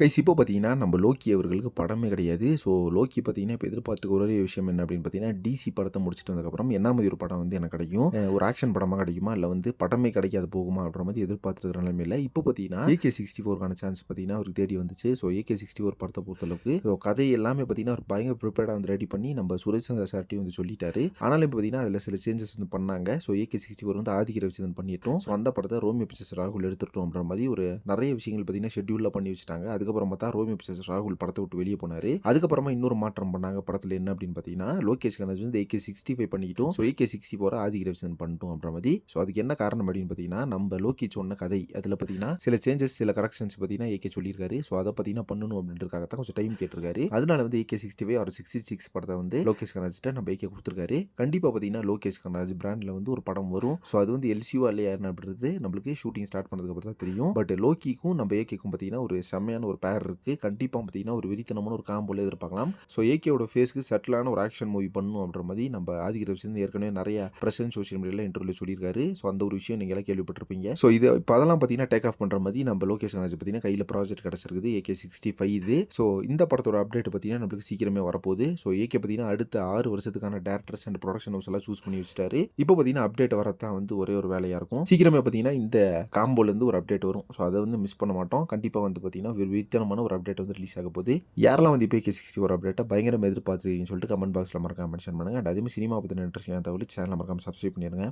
Guys இப்போ பார்த்தீங்கன்னா நம்ம லோக்கி அவர்களுக்கு படமே கிடையாது. ஸோ லோக்கி பார்த்தீங்கன்னா இப்போ எதிர்பார்த்துக்க ஒரே விஷயம் என்ன அப்படின்னு பார்த்தீங்கன்னா டிசி படத்தை முடிச்சுட்டு வந்ததுக்கப்புறம் என்ன மாதிரி ஒரு படம் வந்து எனக்கு கிடைக்கும்? ஒரு ஆக்ஷன் படமாக கிடைக்குமா? இல்லை வந்து படமே கிடைக்காது போகுமா? அப்படின்ற மாதிரி எதிர்பார்த்துருக்கிற நிலைமையில் இப்போ பார்த்தீங்கன்னா ஏகே சிக்ஸ்டி ஃபோருக்கான சான்ஸ் பார்த்தீங்கன்னா அவருக்கு தேடி வந்துச்சு. ஸோ ஏகே சிக்ஸ்டி ஃபோர் படத்தை பொறுத்தளவுக்கு ஸோ கதை எல்லாமே பார்த்தீங்கன்னா ஒரு பயங்கர ப்ரிப்பேர்டாக வந்து ரெடி பண்ணி நம்ம சுரேஷ் சந்திர சார்ட்டையும் வந்து சொல்லிட்டாரு. ஆனாலும் இப்போ பார்த்தீங்கன்னா அதில் சில சேஞ்சஸ் வந்து பண்ணாங்க. ஸோ ஏகே சிக்ஸ்டி ஃபோர் வந்து ஆதிக்கிற வச்சு வந்து பண்ணிட்டோம். ஸோ அந்த படத்தை ரோமியோ பிக்சர்ஸ் ராகுல் எடுத்துட்டோம் அப்படின்ற மாதிரி ஒரு நிறைய விஷயங்கள் பார்த்தீங்கன்னா ஷெட்யூலில் பண்ணி வச்சுட்டாங்க. அதுக்கப்புறம் பார்த்தா ரோமியோ பிக்சர்ஸ் ராகுல் படத்தை விட்டு வெளியே போனார். அதுக்கப்புறமா இன்னொரு மாற்றம் பண்ணாங்க. படத்தில் என்ன அப்படின்னு பார்த்தீங்கன்னா லோகேஷ் கனராஜ் வந்து ஏகே சிக்ஸ்டி ஃபைவ் பண்ணிக்கிட்டோம் so AK sixty four Aadhi வச்சு பண்ணிட்டோம் அப்புறம் மாதிரி. ஸோ அதுக்கு என்ன காரணம் அப்படின்னு பார்த்தீங்கன்னா நம்ம லோகி சொன்ன கதை. அதில் பார்த்தீங்கன்னா சில சேஞ்சஸ் சில கரெக்ஷன்ஸ் பார்த்தீங்கன்னா ஏகே சொல்லியிருக்காரு. ஸோ அதை பார்த்தீங்கன்னா பண்ணணும் அப்படின்றதுக்காக தான் கொஞ்சம் டைம் கேட்டிருக்காரு. அதனால வந்து AK sixty five or sixty six படத்தை வந்து லோகேஷ் கனராஜ்ட்ட நம்ம ஏகே கொடுத்துருக்காரு. கண்டிப்பாக பார்த்தீங்கன்னா லோகேஷ் கனராஜ் பிராண்டில் வந்து ஒரு படம் வரும். ஸோ அது வந்து எல்சியூ இல்லையா அப்படின்றது நம்மளுக்கு ஷூட்டிங் ஸ்டார்ட் பண்ணதுக்கு அப்புறம் தான் தெரியும். பட் லோக்கிக்கும் நம்ம ஏகேக்கும் பார்த்தீங்கன்னா ஒரு செம்மையான ஒரு பேர் இருக்குது கண்டிப்பாக பார்த்தீங்கன்னா ஒரு விரித்தனமான ஒரு காம்போல எதிர்பார்க்கலாம். ஸோ ஏகேவோட ஃபேஸ்க்கு செட்டிலான ஒரு ஆக்ஷன் மூவி பண்ணும் அப்படின்ற மாதிரி நம்ம ஆதிக்க ரவிசந்த் ஏற்கனவே நிறைய பிரசன்ட் சோஷியல் மீடியாவில் இன்டர்வியூ சொல்லியிருக்காரு. ஸோ அந்த ஒரு விஷயம் நீங்கள் எல்லாம் கேள்விப்பட்டிருப்பீங்க. ஸோ இது இப்போ அதெல்லாம் பார்த்தீங்கன்னா டேக் ஆஃப் பண்ணுற மாதிரி நம்ம லோகேஷ் கனராஜ் பார்த்தீங்கன்னா கையில் ப்ராஜெக்ட் கிடச்சிருக்குது. ஏகே சிக்ஸ்டி ஃபைவ் இது. ஸோ இந்த படத்தோட அப்டேட் பார்த்தீங்கன்னா நம்மளுக்கு சீக்கிரமே வரப்போகுது. ஸோ ஏகே பார்த்தீங்கன்னா அடுத்த ஆறு வருஷத்துக்கான டேரக்டர்ஸ் அண்ட் ப்ரொடக்ஷன் ஹவுஸ் எல்லாம் சூஸ் பண்ணி வச்சுட்டாரு. இப்போ பார்த்தீங்கன்னா அப்டேட் வரதான் வந்து ஒரே ஒரு வேலையாக இருக்கும். சீக்கிரமே பார்த்தீங்கன்னா இந்த காம்போலேருந்து ஒரு அப்டேட் வரும். ஸோ அதை வந்து மிஸ் பண்ண மாட்டோம். கண்டிப்பாக வந்து பார்த்தீங்கன்னா ஒரு ஒரு அப்டேட் வந்து ரிலீஸ் ஆக போகுது. யாரெல்லாம் வந்து இப்போ கே சிக்ஸ்டி ஒரு அப்டேட்டை பயங்கரம் எதிர்பார்த்துருக்கீங்கன்னு சொல்லிட்டு கமெண்ட் பாக்ஸில் மறக்காம மென்ஷன் பண்ணுங்கள் அண்ட் அதே சினிமா பற்றின இன்ட்ரெஸ்டிங்கான தகவல் சேனல் மறக்காம சப்ஸ்கிரைப் பண்ணிடுங்க